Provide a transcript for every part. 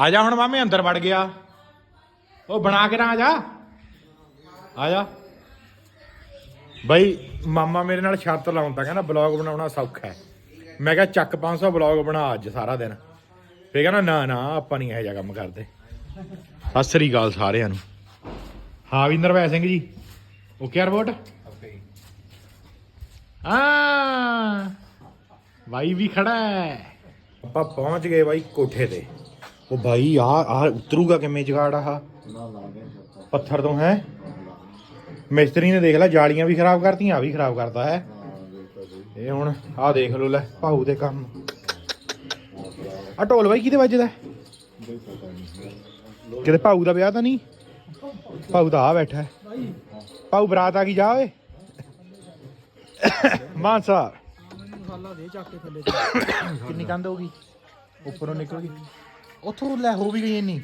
ਆ ਜਾ ਹੁਣ ਮਾਮੇ ਅੰਦਰ ਵੜ ਗਿਆ। ਉਹ ਬਣਾ ਕੇ ਨਾ ਆ ਜਾ। ਆ ਜਾ। ਬਈ ਮਾਮਾ ਮੇਰੇ ਨਾਲ ਸ਼ਰਤ ਲਾਉਂਦਾ ਕਹਿੰਦਾ ਬਲੌਗ ਬਣਾਉਣਾ ਸੌਖਾ ਹੈ। ਮੈਂ ਕਿਹਾ ਚੱਕ 500 ਬਲੌਗ ਬਣਾ ਅੱਜ ਸਾਰਾ ਦਿਨ। ਫੇ ਕਹਿੰਦਾ ਨਾ ਨਾ ਆਪਾਂ ਨਹੀਂ ਇਹੋ ਜਿਹਾ ਕੰਮ ਕਰਦੇ। ਸਤਿ ਸ੍ਰੀ ਅਕਾਲ ਸਾਰਿਆਂ ਨੂੰ। ਹਾਂ ਵੀ ਨਰਵੈ ਸਿੰਘ ਜੀ। ਓਕੇ ਰਿਪੋਰਟ ਆ ਬਾਈ ਵੀ ਖੜਾ ਹੈ। ਆਪਾਂ ਪਹੁੰਚ ਗਏ ਬਾਈ ਕੋਠੇ ਤੇ। ਉਹ ਬਾਈ ਆ ਆ ਉਤਰੂਗਾ ਕਿਵੇਂ ਜਗਾੜ ਆਹ? ਪੱਥਰ ਤੋਂ, ਹੈ? ਮਿਸਤਰੀ ਨੇ ਦੇਖ ਲੈ ਜਾਲੀਆਂ ਵੀ ਖਰਾਬ ਕਰਤੀਆਂ ਆ ਵੀ ਖਰਾਬ ਕਰਤਾ, ਹੈ? ਇਹ ਹੁਣ ਆਹ ਦੇਖ ਲਓ, ਲੈ, ਭਾਊ ਦੇ ਕੰਮ। ਆ ਢੋਲ ਬਾਈ ਕਿਹਦੇ ਵੱਜਦਾ? ਕਿਤੇ ਭਾਊ ਦਾ ਵਿਆਹ ਤਾਂ ਨਹੀਂ? ਭਾਊ ਤਾਂ ਆ ਬੈਠਾ ਭਾਊ ਬਰਾਤ ਆ ਗਈ, ਜਾ ਓਏ। ਮਾਨਸਾ ਮਸਾਲਾ ਦੇ ਚੱਕ ਕੇ ਥੱਲੇ ਕਿੰਨੀ ਕੰਧ ਹੋ ਉੱਪਰੋਂ ਨਿਕਲ ਗਈ। ਉੱਥੋਂ ਲੈ ਹੋ ਵੀ ਗਈ ਇੰਨੀ।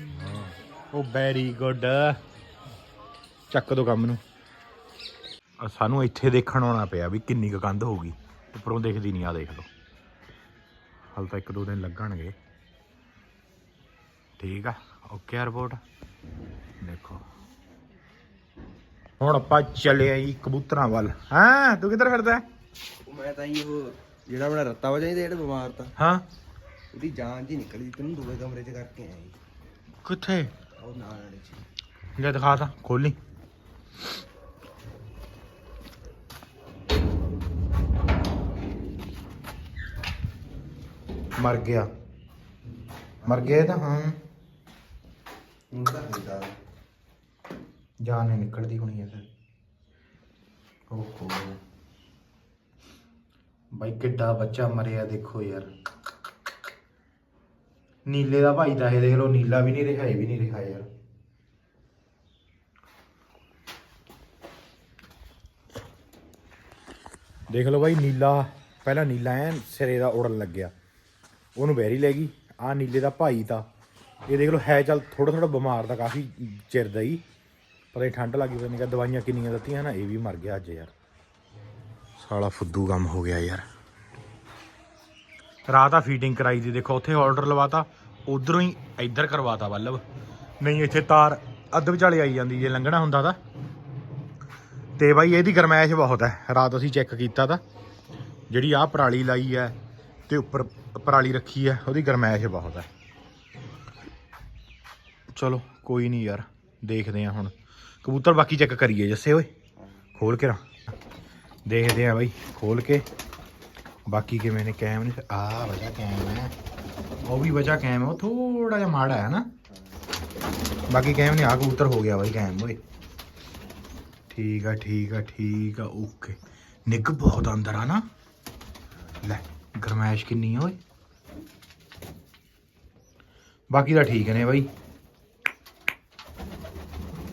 ਉਹ ਵੈਰੀ ਗੁੱਡ ਚੱਕ ਦੋ ਕੰਮ ਨੂੰ। ਆ ਸਾਨੂੰ ਇੱਥੇ ਦੇਖਣ ਆਉਣਾ ਪਿਆ ਵੀ ਕਿੰਨੀ ਕੁ ਕੰਧ ਹੋਊਗੀ। ਉੱਪਰੋਂ ਦਿਖਦੀ ਨਹੀਂ ਆ ਦੇਖ ਲਓ। ਹਾਲ ਤਾਂ ਇੱਕ ਦੋ ਦਿਨ ਲੱਗਣਗੇ। ਠੀਕ ਆ ਓਕੇ ਰਿਪੋਰਟ ਦੇਖੋ। ਹੁਣ ਆਪਾਂ ਚੱਲੇ ਆਂ ਜੀ ਕਬੂਤਰਾਂ ਵੱਲ। ਹਾਂ ਤੂੰ ਕਿੱਧਰ ਫਿਰਦਾ? ਮੈਂ ਤਾਂ ਹੀ ਉਹ ਜਿਹੜਾ ਆਪਣਾ ਰੱਤਾ ਵਜਾ ਜਿਹੜਾ ਬਿਮਾਰ ਤਾਂ। ਹਾਂ। ਉਹਦੀ ਜਾਨ ਜੀ ਨਿਕਲੀ ਤੈਨੂੰ ਦੂਏ ਕਮਰੇ 'ਚ ਕਰਕੇ ਆਇਆ ਜੀ ਕਿੱਥੇ? ਉਹ ਨਾਲ ਵਾਲੇ 'ਚ। ਲੈ ਦਿਖਾ ਤਾਂ ਖੋਲੀ। ਮਰ ਗਿਆ। ਮਰ ਗਿਆ ਇਹ ਤਾਂ ਹਾਂ। ਹੁਣ ਤਾਂ ਹੁੰਦਾ ਜਾਨ ਨਹੀਂ ਨਿਕਲਦੀ ਹੋਣੀ ਹੈ ਫਿਰ ਓਹੋ। ਬਾਈ ਕਿੱਡਾ ਬੱਚਾ ਮਰਿਆ ਦੇਖੋ ਯਾਰ। ਨੀਲੇ ਦਾ ਭਾਈ ਤਾਂ ਇਹ ਦੇਖ ਲਓ, ਨੀਲਾ ਵੀ ਨਹੀਂ ਰਿਹਾ, ਇਹ ਵੀ ਨਹੀਂ ਰਿਹਾ ਯਾਰ। ਦੇਖ ਲਓ ਬਾਈ, ਨੀਲਾ, ਪਹਿਲਾਂ ਨੀਲਾ ਐਨ ਸਿਰੇ ਦਾ ਉੜਨ ਲੱਗਿਆ ਉਹਨੂੰ ਬੈਰੀ ਲੈ ਗਈ ਆ ਨੀਲੇ ਦਾ ਭਾਈ ਤਾਂ। ਇਹ ਦੇਖ ਲਓ, ਹੈ ਚੱਲ ਥੋੜਾ ਥੋੜਾ ਬਿਮਾਰ ਤਾਂ ਕਾਫੀ ਚਿਰ ਦਾ ਹੀ, ਪਰ ਇਹ ਠੰਡ ਲੱਗੀ ਪਤਾ ਨਹੀਂ ਕਿ ਦਵਾਈਆਂ ਕਿੰਨੀਆਂ ਦਿੱਤੀਆਂ ਨਾ, ਇਹ ਵੀ ਮਰ ਗਿਆ ਅੱਜ ਯਾਰ। ਸਾਲਾ ਫੁੱਦੂ ਕੰਮ ਹੋ ਗਿਆ ਯਾਰ। ਰਾਤ ਆ ਫੀਡਿੰਗ ਕਰਾਈ ਦੀ, ਦੇਖੋ, ਉੱਥੇ ਆਰਡਰ ਲਵਾਤਾ। ਉਧਰੋਂ ਹੀ ਇੱਧਰ ਕਰਵਾਤਾ ਵੱਲਭ ਨਹੀਂ, ਇੱਥੇ ਤਾਰ ਅੱਧ ਵਿਚਾਲੇ ਆਈ ਜਾਂਦੀ, ਜੇ ਲੰਘਣਾ ਹੁੰਦਾ ਤਾਂ। ਤੇ ਬਾਈ, ਇਹਦੀ ਗਰਮੈਸ਼ ਬਹੁਤ ਹੈ। ਰਾਤ ਅਸੀਂ ਚੈੱਕ ਕੀਤਾ ਤਾਂ। ਜਿਹੜੀ ਆਹ ਪਰਾਲੀ ਲਾਈ ਹੈ ਤੇ ਉੱਪਰ ਪਰਾਲੀ ਰੱਖੀ ਹੈ, ਉਹਦੀ ਗਰਮੈਸ਼ ਬਹੁਤ ਹੈ। ਚਲੋ, ਕੋਈ ਨਹੀਂ ਯਾਰ, ਦੇਖਦੇ ਆ ਹੁਣ। ਕਬੂਤਰ ਬਾਕੀ ਚੈੱਕ ਕਰੀਏ, ਜੱਸੇ ਓਏ। ਖੋਲ ਕੇ ਰਾ ਦੇਖਦੇ ਆ ਬਾਈ, ਖੋਲ ਕੇ। ਬਾਕੀ ਕਿਵੇਂ ਨੇ, ਕੈਮ ਨੇ ਆ ਵਜਾ ਕੈਮ ਹੈ। ਉਹ ਵੀ ਵਜਾ ਕੈਮ ਹੈ ਉਹ ਥੋੜਾ ਜਿਹਾ ਮਾੜਾ ਹੈ ਨਾ ਬਾਕੀ ਕੈਮ ਨੇ ਆ ਕਬੂਤਰ ਹੋ ਗਿਆ ਬਾਈ ਕੈਮ ਓਏ ਠੀਕ ਆ ਠੀਕ ਆ ਠੀਕ ਆ ਓਕੇ ਨਿੱਘ ਬਹੁਤ ਅੰਦਰ ਆ ਨਾ ਲੈ ਗਰਮੈਸ਼ ਕਿੰਨੀ ਆ ਓਏ ਬਾਕੀ ਤਾਂ ਠੀਕ ਨੇ ਬਾਈ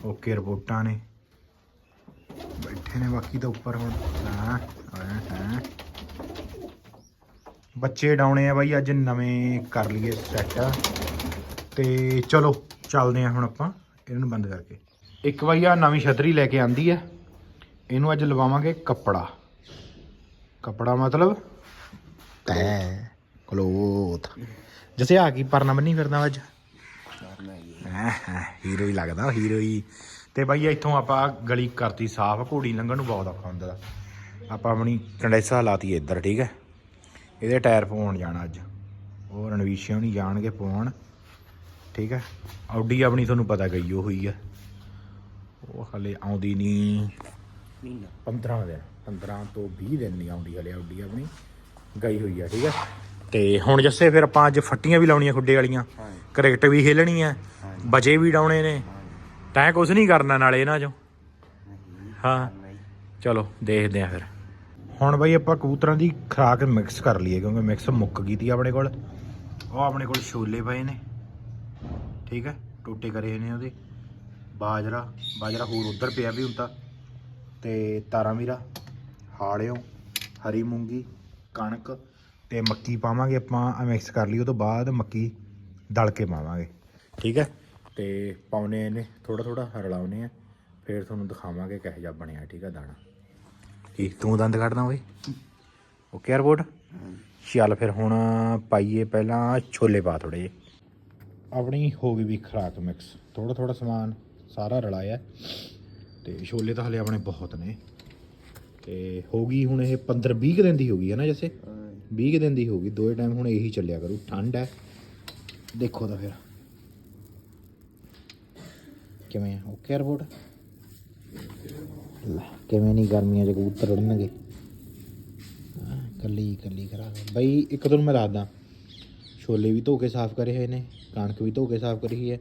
ਓਕੇ ਰਿਪੋਰਟਾਂ ਨੇ ਬੈਠੇ ਨੇ ਬਾਕੀ ਤਾਂ ਉੱਪਰ ਹੁਣ ਹਾਂ ਹਾਂ ਹਾਂ ਬੱਚੇ ਡਾਉਣੇ ਆ ਬਾਈ, ਅੱਜ ਨਵੇਂ ਕਰ ਲਈਏ ਸੈੱਟ ਤੇ ਚਲੋ, ਚੱਲਦੇ ਆ ਹੁਣ ਆਪਾਂ, ਇਹਨਾਂ ਨੂੰ ਬੰਦ ਕਰਕੇ। ਇੱਕ ਬਾਈ ਆ ਨਵੀਂ ਛਤਰੀ ਲੈ ਕੇ ਆਂਦੀ ਹੈ ਇਹਨੂੰ ਅੱਜ ਲਵਾਵਾਂਗੇ ਕੱਪੜਾ। ਕੱਪੜਾ ਮਤਲਬ? ਤੈ, ਕਲੋਥ। ਜਿਵੇਂ ਆ ਕੀ ਪਰਨਾ ਬੰਨੀ ਫਿਰਦਾ ਅੱਜ? ਹੀਰੋ ਹੀ ਲੱਗਦਾ, ਹੀਰੋ ਹੀ। ਤੇ ਬਾਈ ਇੱਥੋਂ ਆਪਾਂ ਗਲੀ ਕਰਤੀ ਸਾਫ਼, ਘੋੜੀ ਲੰਘਣ ਨੂੰ ਬਹੁਤ ਔਖਾ ਹੁੰਦਾ। ਆਪਾਂ ਆਪਣੀ ਕੰਡੈਸਾ ਲਾਤੀ ਇੱਧਰ, ਠੀਕ ਹੈ? ਇਹਦੇ ਟਾਇਰ ਪਵਾਉਣ ਜਾਣਾ ਅੱਜ। ਉਹ ਰਣਵੀਸ਼ਿਓ ਨਹੀਂ ਜਾਣਗੇ ਪਵਾਉਣ ਠੀਕ ਹੈ? ਆਡੀ ਆਪਣੀ ਤੁਹਾਨੂੰ ਪਤਾ ਗਈ ਉਹ ਹੋਈ ਹੈ। ਉਹ ਹਲੇ ਆਉਂਦੀ ਨਹੀਂ। ਮਹੀਨਾ। 15 ਦਿਨ 15 ਤੋਂ 20 ਦਿਨ ਨਹੀਂ ਆਉਂਦੀ ਹਲੇ ਆਡੀ ਆਪਣੀ। ਗਈ ਹੋਈ ਆ ਠੀਕ ਹੈ? ਤੇ ਹੁਣ ਜੱਸੇ ਫਿਰ ਆਪਾਂ ਅੱਜ ਫੱਟੀਆਂ ਵੀ ਲਾਉਣੀਆਂ ਖੁੱਡੇ ਵਾਲੀਆਂ। ਕ੍ਰਿਕਟ ਵੀ ਖੇਲਣੀ ਹਾਂ। ਬਜੇ ਵੀ ਡਾਉਣੇ ਨੇ। ਤੈਂ ਕੁਝ ਨਹੀਂ ਕਰਨਾ ਨਾਲੇ ਇਹਨਾਂ ਚੋਂ। ਹਾਂ। ਚਲੋ ਦੇਖਦੇ ਆ ਫਿਰ। ਹੁਣ ਬਈ ਆਪਾਂ ਕਬੂਤਰਾਂ ਦੀ ਖਰਾਕ ਮਿਕਸ ਕਰ ਲਈਏ, ਕਿਉਂਕਿ ਮਿਕਸ ਮੁੱਕ ਗਈ ਤੀ ਆਪਣੇ ਕੋਲ। ਉਹ ਆਪਣੇ ਕੋਲ ਛੋਲੇ ਪਏ ਨੇ। ਠੀਕ ਹੈ, ਟੋਟੇ ਕਰੇ ਨੇ ਉਹਦੇ। ਬਾਜਰਾ ਬਾਜਰਾ ਹੋਰ ਉਧਰ ਪਿਆ ਵੀ ਹੁੰਦਾ। ਤੇ ਤਾਰਾ ਮੀਰਾ ਹਾਲਿਓ, ਹਰੀ ਮੂੰਗੀ, ਕਣਕ ਤੇ ਮੱਕੀ ਪਾਵਾਂਗੇ ਆਪਾਂ। ਮਿਕਸ ਕਰ ਲਈ ਉਹ ਤੋਂ ਬਾਅਦ ਮੱਕੀ ਦਲ ਕੇ ਪਾਵਾਂਗੇ। ਠੀਕ ਹੈ, ਤੇ ਪਾਉਨੇ ਨੇ ਥੋੜਾ ਥੋੜਾ ਰਲਾਉਨੇ ਆ। ਫਿਰ ਤੁਹਾਨੂੰ ਦਿਖਾਵਾਂਗੇ ਕਿਹੋ ਜਿਹਾ ਬਣਿਆ, ਠੀਕ ਹੈ, ਦਾਣਾ। ਕੀ ਤੂੰ ਦੰਦ ਕੱਢਦਾ ਓਏ। ਓਕੇ ਰਿਪੋਰਟ ਚੱਲ ਫਿਰ ਹੁਣ ਪਾਈਏ ਪਹਿਲਾਂ ਛੋਲੇ ਪਾ ਥੋੜੇ ਜਿਹੇ। ਆਪਣੀ ਹੋ ਗਈ ਵੀ ਖਰਾਕ ਮਿਕਸ ਥੋੜਾ ਥੋੜਾ ਸਮਾਨ ਸਾਰਾ ਰਲਾਇਆ ਤੇ ਛੋਲੇ ਤਾਂ ਹਲੇ ਆਪਣੇ ਬਹੁਤ ਨੇ। ਤੇ ਹੋ ਗਈ ਹੁਣ ਇਹ 15 20 ਕੁ ਦਿਨ ਦੀ ਹੋ ਗਈ ਹੈ ਨਾ ਜੈਸੇ? 20 ਕੁ ਦਿਨ ਦੀ ਹੋ ਗਈ। ਦੋਏ ਟਾਈਮ ਹੁਣ ਇਹੀ ਚੱਲਿਆ ਕਰੂ। ਠੰਡ ਹੈ। ਦੇਖੋ ਤਾਂ ਫਿਰ। ਕਿਵੇਂ ਓਕੇ ਰਿਪੋਰਟ ਲੈ ਕਿਵੇਂ ਨਹੀਂ ਗਰਮੀਆਂ 'ਚ ਕਬੂਤਰ ਉੜਨਗੇ ਹਾਂ, ਕੱਲੀ ਕੱਲੀ ਖਰਾਬ ਬਈ ਇੱਕ ਤੁਹਾਨੂੰ ਮੈਂ ਦੱਸਦਾ। ਛੋਲੇ ਵੀ ਧੋ ਕੇ ਸਾਫ਼ ਕਰੇ ਹੋਏ ਨੇ ਕਣਕ ਵੀ ਧੋ ਕੇ ਸਾਫ਼ ਕਰੀ ਹੋਈ ਹੈ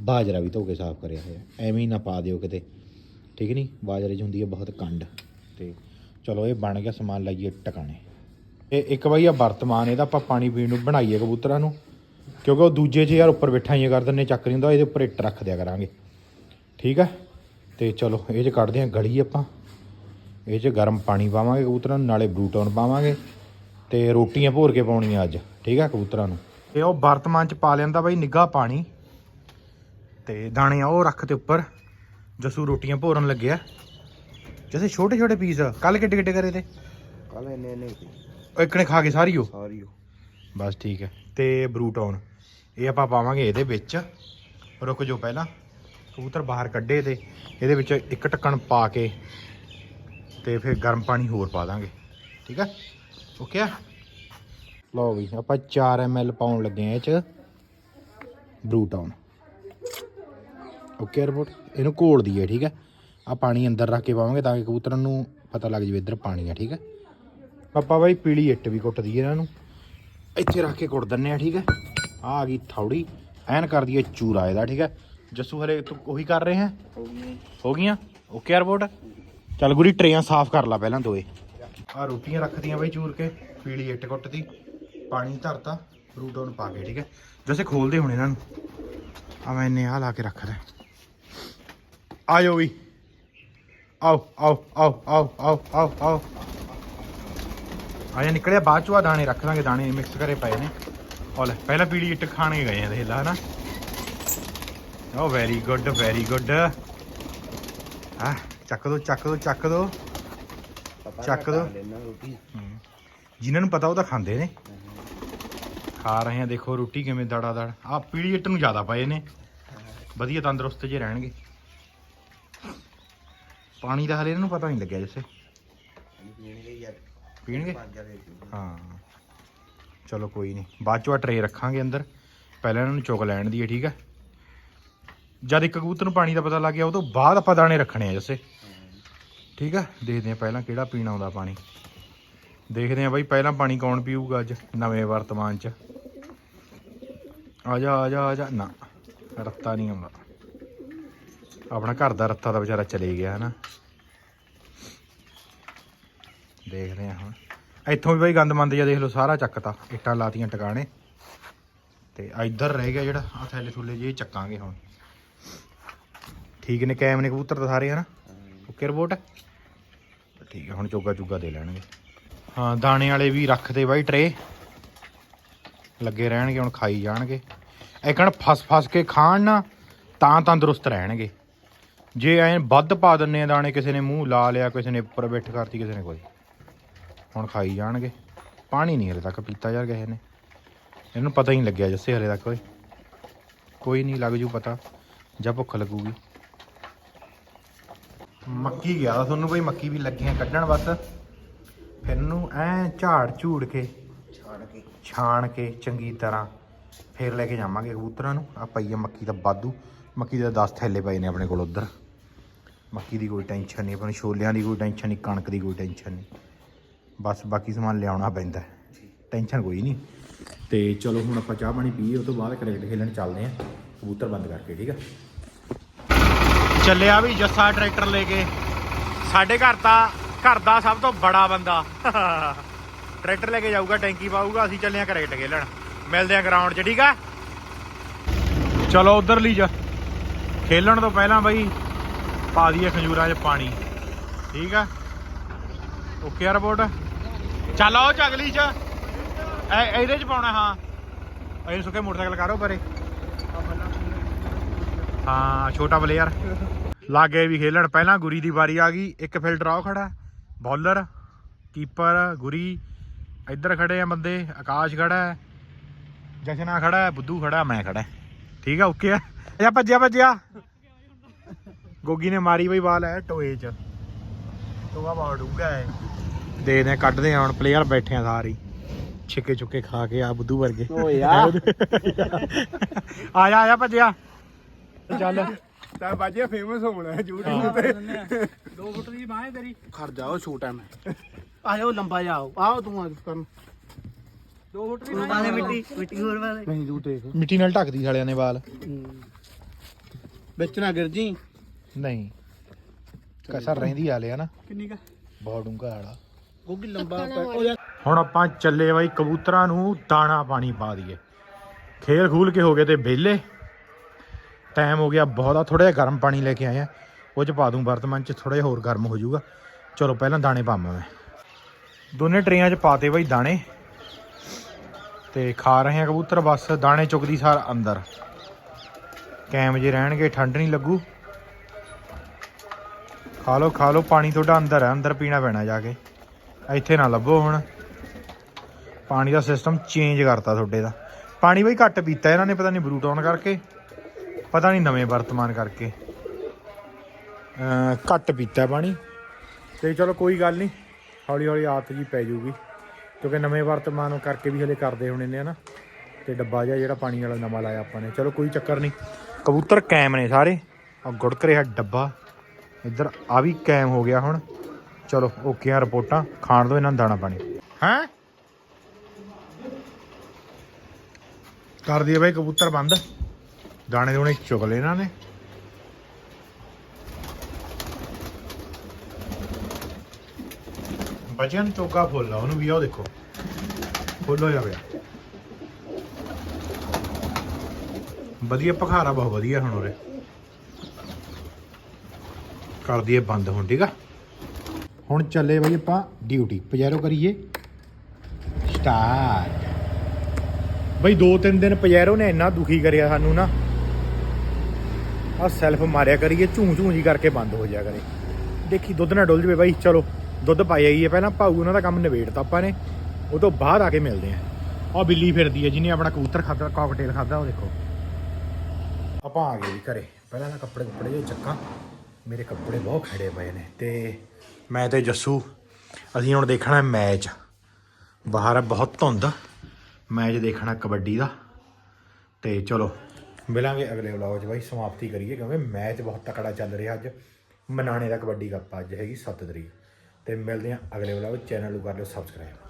ਬਾਜਰਾ ਵੀ ਧੋ ਕੇ ਸਾਫ਼ ਕਰਿਆ ਹੋਇਆ। ਐਵੇਂ ਹੀ ਨਾ ਪਾ ਦਿਓ ਕਿਤੇ। ਠੀਕ ਨਹੀਂ? ਬਾਜਰੇ 'ਚ ਹੁੰਦੀ ਹੈ ਬਹੁਤ ਕੰਡ। ਤੇ ਚਲੋ ਇਹ ਬਣ ਗਿਆ ਸਮਾਨ ਲਾਈਏ ਟਿਕਾਣੇ। ਇਹ ਇੱਕ ਵਾਰੀ ਆ ਵਰਤਮਾਨ ਇਹਦਾ ਆਪਾਂ ਪਾਣੀ ਪੀਣ ਨੂੰ ਬਣਾਈਏ ਕਬੂਤਰਾਂ ਨੂੰ। ਕਿਉਂਕਿ ਉਹ ਦੂਜੇ 'ਚ ਯਾਰ ਉੱਪਰ ਬਿਠਾਈਆਂ ਕਰ ਦਿੰਦੇ ਚੱਕ ਨਹੀਂ ਹੁੰਦਾ ਇਹਦੇ ਉੱਪਰ ਇੱਟ ਰੱਖ ਦਿਆ ਕਰਾਂਗੇ। ਠੀਕ ਹੈ? ਤੇ ਚਲੋ ਇਹ 'ਚ ਕੱਢਦੇ ਹਾਂ ਗਲੀ ਆਪਾਂ। ਇਹ 'ਚ ਗਰਮ ਪਾਣੀ ਪਾਵਾਂਗੇ ਕਬੂਤਰਾਂ ਨੂੰ ਨਾਲੇ ਬਰੂਟਾਉਨ ਪਾਵਾਂਗੇ। ਤੇ ਰੋਟੀਆਂ ਭੋਰ ਕੇ ਪਾਉਣੀਆਂ ਅੱਜ ਠੀਕ ਹੈ ਕਬੂਤਰਾਂ ਨੂੰ। ਇਹ ਉਹ ਵਰਤਮਾਨ 'ਚ ਪਾ ਲੈਂਦਾ ਬਾਈ ਨਿੱਘਾ ਪਾਣੀ। ਤੇ ਦਾਣੇ ਆ ਉਹ ਰੱਖ ਤੇ ਉੱਪਰ। ਜਸੂ ਰੋਟੀਆਂ ਭੋਰਨ ਲੱਗਿਆ। ਜੈਸੇ ਛੋਟੇ ਛੋਟੇ ਪੀਸ ਕੱਲ ਕਿੱਡੇ ਕਿੱਡੇ ਕਰੇ ਤੇ? ਕੱਲ ਇਹਨੇ ਇਹਨੇ ਉਹ ਇੱਕ ਨੇ ਖਾ ਕੇ ਸਾਰੀ ਉਹ? ਸਾਰੀ ਉਹ। ਬਸ ਠੀਕ ਹੈ। ਤੇ ਬਰੂਟਾਉਨ ਇਹ ਆਪਾਂ ਪਾਵਾਂਗੇ ਇਹਦੇ ਵਿੱਚ। ਰੁਕ ਜਾਓ ਪਹਿਲਾਂ। ਕਬੂਤਰ ਬਾਹਰ ਕੱਢੇ ਤੇ ਇਹਦੇ ਵਿੱਚ ਇੱਕ ਢੱਕਣ ਪਾ ਕੇ ਤੇ ਫਿਰ ਗਰਮ ਪਾਣੀ ਹੋਰ ਪਾ ਦਾਂਗੇ। ਠੀਕ ਹੈ ਓਕੇ ਆ? ਲਓ ਵੀ, ਆਪਾਂ 4 ml ਪਾਉਣ ਲੱਗੇ ਆ ਇਹ ਚ। ਬਰੂਟਾਉਨ ਓਕੇ ਰਿਪੋਰਟ ਇਹਨੂੰ ਘੋਲ ਦਈਏ, ਠੀਕ ਹੈ ਆ ਪਾਣੀ ਅੰਦਰ ਰੱਖ ਕੇ ਪਾਵਾਂਗੇ ਤਾਂ ਕਿ ਕਬੂਤਰਾਂ ਨੂੰ ਪਤਾ ਲੱਗ ਜਾਵੇ ਇੱਧਰ ਪਾਣੀ ਆ, ਠੀਕ ਹੈ ਪਾਪਾ ਬਾਈ, ਪੀਲੀ ਇੱਟ ਵੀ ਕੁੱਟ ਦਈਏ ਇਹਨਾਂ ਨੂੰ। ਇੱਥੇ ਰੱਖ ਕੇ ਕੁੱਟ ਦਿੰਨੇ ਆ, ਠੀਕ ਹੈ ਆ ਆ ਗਈ ਥੌੜੀ। ਐਨ ਕਰ ਦਈਏ ਚੂਰਾ ਇਹਦਾ, ਠੀਕ ਹੈ ਜੱਸੂ ਹਰੇ ਤੂੰ ਉਹੀ ਕਰ ਰਹੇ ਹੈ? ਹੋ ਗਈ ਹੋ ਗਈਆਂ? ਓਕੇ ਆ ਰਿਪੋਰਟ ਚੱਲ ਗੁਰੀ ਟਰੇਆਂ ਸਾਫ਼ ਕਰ ਲਾ ਪਹਿਲਾਂ ਦੋਏ ਆ ਰੋਟੀਆਂ ਰੱਖਦੀਆਂ ਬਾਈ ਚੂਰ ਕੇ ਪੀਲੀ ਇੱਟ ਕੁੱਟਦੀ ਪਾਣੀ ਧਰਤਾ ਫਰੂਟ ਉਹਨੂੰ ਪਾ ਕੇ ਠੀਕ ਹੈ? ਜੈਸੇ ਖੋਲਦੇ ਹੁਣ ਇਹਨਾਂ ਨੂੰ। ਆ ਮੈਂ ਇਹਨੇ ਆ ਲਾ ਕੇ ਰੱਖ ਲੈ ਆ ਜਾਓ ਵੀ। ਆਓ ਆਓ ਆਓ ਆਓ ਆਓ ਆਓ ਆਓ। ਆਇਆ ਨਿਕਲਿਆ ਬਾਅਦ ਚੋਂ ਆ ਦਾਣੇ ਰੱਖ ਲਾਂਗੇ ਦਾਣੇ ਮਿਕਸ ਕਰੇ ਪਏ ਨੇ। ਲੈ ਪਹਿਲਾਂ ਪੀਲੀ ਇੱਟ ਖਾਣੇ ਗਏ ਆ ਦੇਖ ਲਾ ਹਨਾ? ਓ ਵੈਰੀ ਗੁੱਡ ਵੈਰੀ ਗੁੱਡ ਆ ਚੱਕ ਦੋ ਚੱਕ ਦੋ ਚੱਕ ਦੋ। ਚੱਕ ਰੋਟੀ। ਜਿਨ੍ਹਾਂ ਨੂੰ ਪਤਾ ਉਹ ਤਾਂ ਖਾਂਦੇ ਨੇ। ਖਾ ਰਹੇ ਆ ਦੇਖੋ ਰੋਟੀ ਕਿਵੇਂ ਦੜਾ ਦੜ ਆ ਪੀਲੀ ਇੱਟ ਨੂੰ ਜ਼ਿਆਦਾ ਪਏ ਨੇ। ਵਧੀਆ ਤੰਦਰੁਸਤ ਜੇ ਰਹਿਣਗੇ। ਪਾਣੀ ਦਾ ਹਲੇ ਇਹਨਾਂ ਨੂੰ ਪਤਾ ਨਹੀਂ ਲੱਗਿਆ ਜਿਸੇ। ਪੀਣਗੇ ਹਾਂ ਚਲੋ ਕੋਈ ਨਹੀਂ। ਬਾਅਦ ਚੋਂ ਟਰੇ ਰੱਖਾਂਗੇ ਅੰਦਰ। ਪਹਿਲਾਂ ਇਹਨਾਂ ਨੂੰ ਚੁੱਕ ਲੈਣ ਦੀ ਹੈ ਠੀਕ ਹੈ ਜਦ ਇੱਕ ਕਬੂਤਰ ਨੂੰ ਪਾਣੀ ਦਾ ਪਤਾ ਲੱਗ ਗਿਆ, ਉਹ ਤੋਂ ਬਾਅਦ ਆਪਾਂ ਦਾਣੇ ਰੱਖਣੇ ਆ ਜੱਸੇ। ਠੀਕ ਆ? ਦੇਖਦੇ ਆ ਪਹਿਲਾਂ ਕਿਹੜਾ ਪੀਣਾ ਆਉਂਦਾ ਪਾਣੀ। ਦੇਖਦੇ ਆ ਬਾਈ ਪਹਿਲਾਂ ਪਾਣੀ ਕੌਣ ਪੀਊਗਾ ਅੱਜ, ਨਵੇਂ ਵਰਤਮਾਨ ਚ। ਆ ਜਾ ਆ ਜਾ ਆ ਜਾ। ਨਾ, ਰੱਤਾ ਨਹੀਂ ਆਉਂਦਾ। ਆਪਣਾ ਘਰ ਦਾ ਰੱਤਾ ਦਾ ਵਿਚਾਰਾ ਚਲੇ ਗਿਆ, ਹਨਾ। ਦੇਖਦੇ ਆ ਹੁਣ। ਇੱਥੋਂ ਵੀ ਬਾਈ ਗੰਦ ਮੰਦ ਜਿਹਾ ਦੇਖ ਲਓ, ਸਾਰਾ ਚੱਕਤਾ। ਇੱਟਾਂ ਲਾਤੀਆਂ ਟਿਕਾਣੇ। ਤੇ ਇੱਧਰ ਰਹਿ ਗਿਆ ਜਿਹੜਾ ਆ ਥੈਲੇ ਥੁੱਲੇ ਜੇ ਚੱਕਾਂਗੇ ਹੁਣ। ਠੀਕ ਨੇ ਕੈਮ ਨੇ ਕਬੂਤਰ ਤਾਂ ਸਾਰੇ ਹਨਾ? ਓਕੇ ਰਿਪੋਰਟ ਠੀਕ ਹੈ ਹੁਣ ਚੋਗਾ ਚੁੱਗਾ ਦੇ ਲੈਣਗੇ। ਹਾਂ ਦਾਣੇ ਵਾਲੇ ਵੀ ਰੱਖਦੇ ਬਾਈ ਟਰੇ। ਲੱਗੇ ਰਹਿਣਗੇ ਹੁਣ ਖਾਈ ਜਾਣਗੇ। ਐਕਣ ਫਸ ਫਸ ਕੇ ਖਾਣ ਨਾ ਤਾਂ ਤੰਦਰੁਸਤ ਰਹਿਣਗੇ। ਜੇ ਐ ਵੱਧ ਪਾ ਦਿੰਨੇ ਆ ਦਾਣੇ ਕਿਸੇ ਨੇ ਮੂੰਹ ਲਾ ਲਿਆ ਕਿਸੇ ਨੇ ਉੱਪਰ ਬੈਠ ਕਰਤੀ ਕਿਸੇ ਨੇ ਕੋਈ। ਹੁਣ ਖਾਈ ਜਾਣਗੇ। ਪਾਣੀ ਨਹੀਂ ਹਲੇ ਤੱਕ ਪੀਤਾ ਯਾਰ ਕਿਸੇ ਨੇ। ਇਹਨੂੰ ਪਤਾ ਹੀ ਨਹੀਂ ਲੱਗਿਆ ਜੱਸੇ ਹਲੇ ਤੱਕ ਓਏ। ਕੋਈ ਨਹੀਂ ਲੱਗ ਜੂ ਪਤਾ। ਜਾਂ ਭੁੱਖ ਲੱਗੂਗੀ। ਮੱਕੀ ਗਿਆ ਤੁਹਾਨੂੰ ਬਈ ਮੱਕੀ ਵੀ ਲੱਗੀਆਂ ਕੱਢਣ ਬਸ। ਫਿਰ ਇਹਨੂੰ ਐ ਝਾੜ ਝੂੜ ਕੇ ਛਾੜ ਕੇ। ਛਾਣ ਕੇ ਚੰਗੀ ਤਰ੍ਹਾਂ ਫੇਰ ਲੈ ਕੇ ਜਾਵਾਂਗੇ ਕਬੂਤਰਾਂ ਨੂੰ। ਆ ਪਈ ਆ ਮੱਕੀ ਦਾ ਬਾਦੂ। ਮੱਕੀ ਦੇ 10 ਥੈਲੇ ਪਏ ਨੇ ਆਪਣੇ ਕੋਲ ਉਧਰ। ਮੱਕੀ ਦੀ ਕੋਈ ਟੈਨਸ਼ਨ ਨਹੀਂ ਆਪਣੇ ਛੋਲਿਆਂ ਦੀ ਕੋਈ ਟੈਨਸ਼ਨ ਨਹੀਂ ਕਣਕ ਦੀ ਕੋਈ ਟੈਨਸ਼ਨ ਨਹੀਂ। ਬਸ ਬਾਕੀ ਸਮਾਨ ਲਿਆਉਣਾ ਪੈਂਦਾ। ਟੈਨਸ਼ਨ ਕੋਈ ਨਹੀਂ। ਤੇ ਚਲੋ ਹੁਣ ਆਪਾਂ ਚਾਹ ਪਾਣੀ ਪੀਏ ਉਹ ਤੋਂ ਬਾਅਦ ਕ੍ਰਿਕਟ ਖੇਲਣ ਚੱਲਦੇ ਆਂ। ਕਬੂਤਰ ਬੰਦ ਕਰਕੇ ਠੀਕ ਆ? ਚੱਲਿਆ ਵੀ ਜੱਸਾ ਟਰੈਕਟਰ ਲੈ ਕੇ। ਸਾਡੇ ਘਰ ਦਾ ਘਰ ਦਾ ਸਭ ਤੋਂ ਬੜਾ ਬੰਦਾ। ਟਰੈਕਟਰ ਲੈ ਕੇ ਜਾਊਗਾ, ਟੈਂਕੀ ਪਾਊਗਾ, ਅਸੀਂ ਚੱਲੇ ਆਂ ਕ੍ਰਿਕਟ ਖੇਲਣ। ਮਿਲਦੇ ਆਂ ਗਰਾਊਂਡ 'ਚ, ਠੀਕ ਆ? ਚਲੋ ਉਧਰ ਲਈ ਜਾ। ਖੇਲਣ ਤੋਂ ਪਹਿਲਾਂ ਬਈ, ਪਾ ਦਈਏ ਖਜੂਰਾਂ 'ਚ ਪਾਣੀ। ਠੀਕ ਆ? ਓਕੇ ਆ ਰਿਪੋਰਟ ਚੱਲ ਆਓ ਚਗਲੀ 'ਚ। ਇਹਦੇ 'ਚ ਪਾਉਣਾ, ਹਾਂ। ਇਹ ਸੁੱਕੇ ਮੋਟਰਸਾਈਕਲ ਕਰੋ ਪਰੇ। ਹਾਂ, ਛੋਟਾ ਪਲੇਅਰ ਲਾਗੇ ਵੀ ਖੇਲਣ ਪਹਿਲਾਂ ਗੁਰੀ ਦੀ ਵਾਰੀ ਆ ਗਈ ਇੱਕ ਫਿਲਟਰ ਆਓ ਖੜਾ ਬੌਲਰ ਕੀਪਰ ਗੁਰੀ ਇੱਧਰ ਖੜੇ ਆ ਬੰਦੇ ਆਕਾਸ਼ ਖੜਾ ਹੈ ਜਸ਼ਨਾ ਖੜਾ ਹੈ ਬੁੱਧੂ ਖੜਾ ਮੈਂ ਖੜਾ ਠੀਕ ਆ ਓਕੇ ਆ? ਜਾ ਭੱਜਿਆ ਭੱਜਿਆ? ਗੋਗੀ ਨੇ ਮਾਰੀ ਬਈ ਬਾਲ ਹੈ ਟੋਏ ਚ। ਟੋਆ ਬਹੁਤ ਡੂੰਘਾ ਹੈ ਦੇ ਦੇ ਕੱਢਦੇ ਆ ਹੁਣ ਪਲੇਅਰ ਬੈਠੇ ਆ ਸਾਰੇ। ਛਿੱਕੇ ਚੁੱਕੇ ਖਾ ਕੇ ਆ ਬੁੱਧੂ ਵਰਗੇ। ਓ ਯਾਰ। ਆ ਜਾ ਆ ਜਾ ਭੱਜਿਆ। ਚੱਲ। ਤਾਂ ਬਾਜੇ ਫੇਮਸ ਹੋਣਾ YouTube ਤੇ। 2 ਫੁੱਟ ਦੀ ਬਾਹ ਹੈ ਤੇਰੀ। ਖੜ ਜਾਓ ਛੋਟਾ ਮੈਂ। ਆ ਜਾਓ ਲੰਬਾ ਜਾਓ ਆਓ। ਤੂੰ ਆ ਕਰਨ। 2 ਫੁੱਟ ਦੀ ਬਾਹ ਹੈ। ਮਿੱਟੀ ਮਿੱਟੀ ਹੋਰ ਵਾਲੇ। ਨਹੀਂ ਤੂੰ ਦੇਖ। ਮਿੱਟੀ ਨਾਲ ਢੱਕਦੀ ਸਾਲਿਆਂ ਨੇ ਵਾਲ। ਵਿੱਚ ਨਾ ਗਿਰ ਜੀ। ਨਹੀਂ। ਕਸਰ ਰਹਿੰਦੀ ਆਲੇ ਨਾ ਕਿੰਨੀ ਕਾ? ਬਹੁਤ ਡੂੰਘਾ ਵਾਲਾ ਗੋਗੀ ਲੰਬਾ ਹੁਣ ਆਪਾਂ ਚੱਲੇ ਬਾਈ ਕਬੂਤਰਾਂ ਨੂੰ ਦਾਣਾ ਪਾਣੀ ਪਾ ਦਈਏ। ਖੇਲ ਖੂਲ ਕੇ ਹੋ ਗਏ ਤੇ ਵਿਹਲੇ। ਟਾਈਮ ਹੋ ਗਿਆ, ਬਹੁਤਾ ਥੋੜਾ ਜਿਹਾ ਗਰਮ ਪਾਣੀ ਲੈ ਕੇ ਆਏ ਆ। ਉਹ ਚ ਪਾ ਦੂੰ ਵਰਤਮਾਨ ਚ ਥੋੜਾ ਜਿਹਾ ਹੋਰ ਗਰਮ ਹੋ ਜਾਊਗਾ। ਚਲੋ, ਪਹਿਲਾਂ ਦਾਣੇ ਪਾਵਾਂ ਮੈਂ। ਦੋਨੇ ਟਰੇਆਂ ਚ ਪਾਤੇ ਬਾਈ ਦਾਣੇ। ਤੇ ਖਾ ਰਹੇ ਆ ਕਬੂਤਰ, ਬਸ ਦਾਣੇ ਚੁਗਦੀ ਸਾਰ ਅੰਦਰ। ਕੈਮ ਜੇ ਰਹਿਣਗੇ, ਠੰਡ ਨਹੀਂ ਲੱਗੂ। ਖਾ ਲਓ ਖਾ ਲਓ, ਪਾਣੀ ਤੁਹਾਡਾ ਅੰਦਰ ਹੈ ਅੰਦਰ ਪੀਣਾ ਪੈਣਾ ਜਾ ਕੇ। ਇੱਥੇ ਨਾ ਲੱਭੋ ਹੁਣ। ਪਾਣੀ ਦਾ ਸਿਸਟਮ ਚੇਂਜ ਕਰਤਾ ਤੁਹਾਡੇ ਦਾ। ਪਾਣੀ ਬਈ ਘੱਟ ਪੀਤਾ ਇਹਨਾਂ ਨੇ, ਪਤਾ ਨਹੀਂ ਬਰੂਟ ਆਨ ਕਰਕੇ। ਪਤਾ ਨਹੀਂ ਨਵੇਂ ਵਰਤਮਾਨ ਕਰਕੇ। ਘੱਟ ਪੀਤਾ ਪਾਣੀ। ਤੇ ਚਲੋ ਕੋਈ ਗੱਲ ਨਹੀਂ, ਹੌਲੀ ਹੌਲੀ ਆਦਤ ਜੀ ਪੈ ਜੂਗੀ ਕਿਉਂਕਿ ਨਵੇਂ ਵਰਤਮਾਨ ਕਰਕੇ ਵੀ ਹਲੇ ਕਰਦੇ ਹੋਣੇ ਨੇ ਹਨਾ। ਤੇ ਡੱਬਾ ਜਿਹਾ ਜਿਹੜਾ ਪਾਣੀ ਵਾਲਾ ਨਵਾਂ ਲਾਇਆ ਆਪਾਂ ਨੇ। ਚਲੋ ਕੋਈ ਚੱਕਰ ਨਹੀਂ। ਕਬੂਤਰ ਕੈਮ ਨੇ ਸਾਰੇ। ਆ ਗੁੜਕ ਰਿਹਾ ਡੱਬਾ। ਇੱਧਰ ਆ ਵੀ ਕੈਮ ਹੋ ਗਿਆ ਹੁਣ। ਚਲੋ, ਓਕੇ ਆ ਰਿਪੋਰਟਾਂ। ਖਾਣ ਦੋ ਇਹਨਾਂ ਨੂੰ ਦਾਣਾ ਪਾਣੀ। ਹੈ? ਕਰ ਦਈਏ ਬਾਈ, ਕਬੂਤਰ ਬੰਦ। ਦਾਣੇ ਦੂਣੇ ਚੁਗ ਲਏ ਇਹਨਾਂ ਨੇ। ਬਚਨ ਨੂੰ ਚੋਗਾ ਫੁੱਲ ਆ ਉਹਨੂੰ ਵੀ ਆਓ ਦੇਖੋ। ਫੁੱਲ ਹੋਇਆ ਪਿਆ। ਵਧੀਆ ਪਖਾਰਾ ਬਹੁਤ ਵਧੀਆ ਹੁਣ ਉਰੇ। ਕਰ ਦਈਏ ਬੰਦ ਹੁਣ, ਠੀਕ ਆ? ਹੁਣ ਚੱਲੇ ਬਈ ਆਪਾਂ ਡਿਊਟੀ ਪਜੈਰੋ ਕਰੀਏ। ਸਟਾਰਟ ਬਈ ਦੋ ਤਿੰਨ ਦਿਨ ਪਜੈਰੋ ਨੇ ਇੰਨਾ ਦੁਖੀ ਕਰਿਆ ਸਾਨੂੰ ਨਾ। ਆ ਸੈਲਫ ਮਾਰਿਆ ਕਰੀਏ ਝੂੰ ਝੂੰ ਜੀ ਕਰਕੇ ਬੰਦ ਹੋ ਜਾ ਕਰੇ। ਦੇਖੀ, ਦੁੱਧ ਨਾ ਡੁੱਲ ਜਵੇ ਬਾਈ, ਚਲੋ, ਦੁੱਧ ਪਾਈ ਆਈਏ ਪਹਿਲਾਂ ਭਾਊ ਉਹਨਾਂ ਦਾ ਕੰਮ ਨਿਬੇੜਤਾ ਆਪਾਂ ਨੇ, ਉਹ ਤੋਂ ਬਾਅਦ ਆ ਕੇ ਮਿਲਦੇ ਆ ਆ ਬਿੱਲੀ ਫਿਰਦੀ ਹੈ, ਜਿਹਨੇ ਆਪਣਾ ਕਬੂਤਰ ਖਾਦਾ ਕਾਕਟੇਲ ਖਾਦਾ ਉਹ ਦੇਖੋ। ਆਪਾਂ ਆ ਗਏ ਜੀ ਘਰੇ। ਪਹਿਲਾਂ ਤਾਂ ਕੱਪੜੇ ਕੁੱਪੜੇ ਜੇ ਚੱਕਾਂ। ਮੇਰੇ ਕੱਪੜੇ ਬਹੁਤ ਖੜੇ ਪਏ ਨੇ। ਤੇ ਮੈਂ ਤੇ ਜੱਸੂ, ਅਸੀਂ ਹੁਣ ਦੇਖਣਾ ਮੈਚ। ਬਾਹਰ ਬਹੁਤ ਧੁੰਦ। ਮੈਚ ਦੇਖਣਾ ਕਬੱਡੀ ਦਾ। ਤੇ ਚਲੋ ਮਿਲਾਂਗੇ ਅਗਲੇ ਵਲੌਗ 'ਚ ਬਾਈ, ਸਮਾਪਤੀ ਕਰੀਏ ਕਿਉਂਕਿ ਮੈਚ ਬਹੁਤ ਤਕੜਾ ਚੱਲ ਰਿਹਾ ਅੱਜ। ਮਨਾਣੇ ਦਾ ਕਬੱਡੀ ਕੱਪ ਅੱਜ ਹੈਗੀ 7 ਤਰੀਕ। ਤੇ ਮਿਲਦੇ ਹਾਂ ਅਗਲੇ ਵਲੌਗ ਚੈਨਲ ਨੂੰ ਕਰ ਲਿਓ ਸਬਸਕ੍ਰਾਈਬ